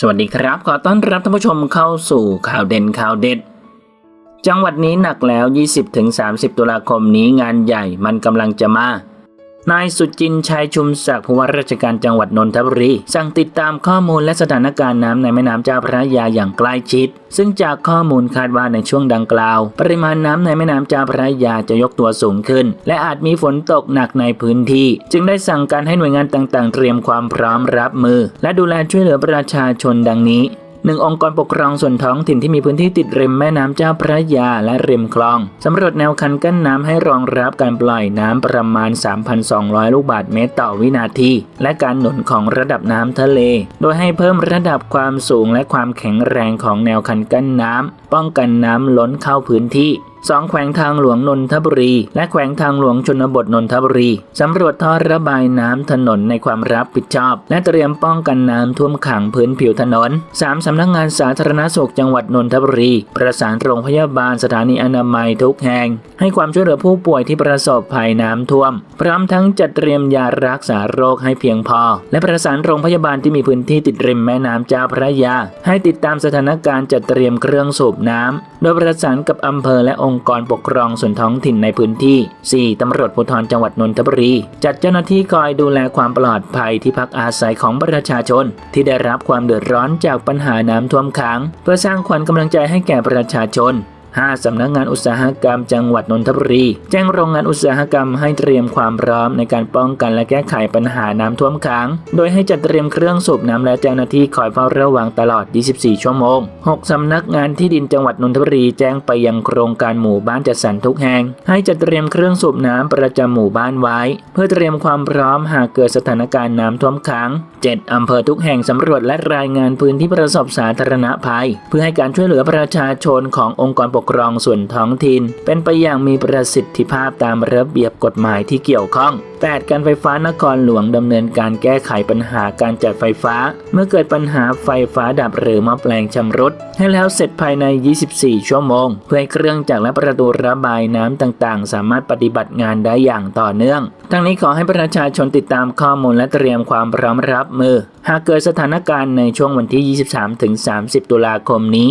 สวัสดีครับ ขอต้อนรับท่านผู้ชมเข้าสู่ข่าวเด่นข่าวเด็ด จังหวัดนี้หนักแล้ว 20-30 ตุลาคมนี้งานใหญ่มันกำลังจะมา นายสุจินชัยชุมศักดิ์ผู้ว่าราชการจังหวัดนนทบุรี สั่งติดตามข้อมูลและสถานการณ์น้ำในแม่น้ำเจ้าพระยาอย่างใกล้ชิด ซึ่งจากข้อมูลคาดว่าในช่วงดังกล่าว ปริมาณน้ำในแม่น้ำเจ้าพระยาจะยกตัวสูงขึ้น และอาจมีฝนตกหนักในพื้นที่ จึงได้สั่งการให้หน่วยงานต่างๆ เตรียมความพร้อมรับมือ และดูแลช่วยเหลือประชาชนดังนี้ หนึ่งองค์กรปกครองส่วนท้องถิ่นที่มีพื้นที่ติดริมแม่น้ำเจ้าพระยาและริมคลองสำรวจแนวคันกั้นน้ำให้รองรับการปล่อยน้ำประมาณ 3,200 ลูกบาศก์เมตรต่อวินาที และการหนุนของระดับน้ำทะเล โดยให้เพิ่มระดับความสูงและความแข็งแรงของแนวคันกั้นน้ำป้องกันน้ำล้นเข้าพื้นที่ สองแขวงทางหลวงนนทบุรี และแขวงทางหลวงชนบทนนทบุรีสำรวจท่อระบายน้ำถนนในความรับผิดชอบ และเตรียมป้องกันน้ำท่วมขังพื้นผิวถนน 3. สำนักงานสาธารณสุขจังหวัดนนทบุรี ประสานโรงพยาบาลสถานีอนามัยทุกแห่ง ให้ความช่วยเหลือผู้ป่วยที่ประสบภัยน้ำท่วม พร้อมทั้งจัดเตรียมยารักษาโรคให้เพียงพอ และประสานโรงพยาบาลที่มีพื้นที่ติดริมแม่น้ำเจ้าพระยา ให้ติดตามสถานการณ์จัดเตรียมเครื่องสูบน้ำโดยประสานกับอำเภอและองค์กรปกครองส่วนท้องถิ่นในพื้นที่ 4. ตำรวจภูธรจังหวัดนนทบุรี จัดเจ้าหน้าที่คอยดูแลความปลอดภัยที่พักอาศัยของประชาชน ที่ได้รับความเดือดร้อนจากปัญหาน้ำท่วมขัง เพื่อสร้างขวัญกำลังใจให้แก่ประชาชน 5. สำนักงานอุตสาหกรรมจังหวัดนนทบุรี แจ้งโรงงานอุตสาหกรรมให้เตรียมความพร้อมในการป้องกันและแก้ไขปัญหาน้ำท่วมขัง โดยให้จัดเตรียมเครื่องสูบน้ำและเจ้าหน้าที่คอยเฝ้าระวังตลอด 24 ชั่วโมง 6. สำนักงานที่ดินจังหวัดนนทบุรีแจ้งไปยังโครงการหมู่บ้านจัดสรรทุกแห่ง ให้จัดเตรียมเครื่องสูบน้ำประจำหมู่บ้านไว้ เพื่อเตรียมความพร้อมหากเกิดสถานการณ์น้ำท่วมขัง 7. อำเภอทุกแห่งสำรวจและรายงานพื้นที่ประสบสาธารณภัย เพื่อให้การช่วยเหลือประชาชนขององค์กรปกครองส่วนท้องถิ่นเป็นไปอย่างมีประสิทธิภาพตามระเบียบกฎหมายที่เกี่ยวข้อง 8. การไฟฟ้านครหลวงดำเนินการแก้ไขปัญหาการจัดไฟฟ้า เมื่อเกิดปัญหาไฟฟ้าดับหรือมอแปลงชำรุด ให้แล้วเสร็จภายใน 24 ชั่วโมง เพื่อให้เครื่องจักรและประตูระบายน้ำต่างๆ สามารถปฏิบัติงานได้อย่างต่อเนื่อง ทั้งนี้ขอให้ประชาชนติดตามข้อมูลและเตรียมความพร้อมรับมือ หากเกิดสถานการณ์ในช่วงวันที่ 23-30 ตุลาคมนี้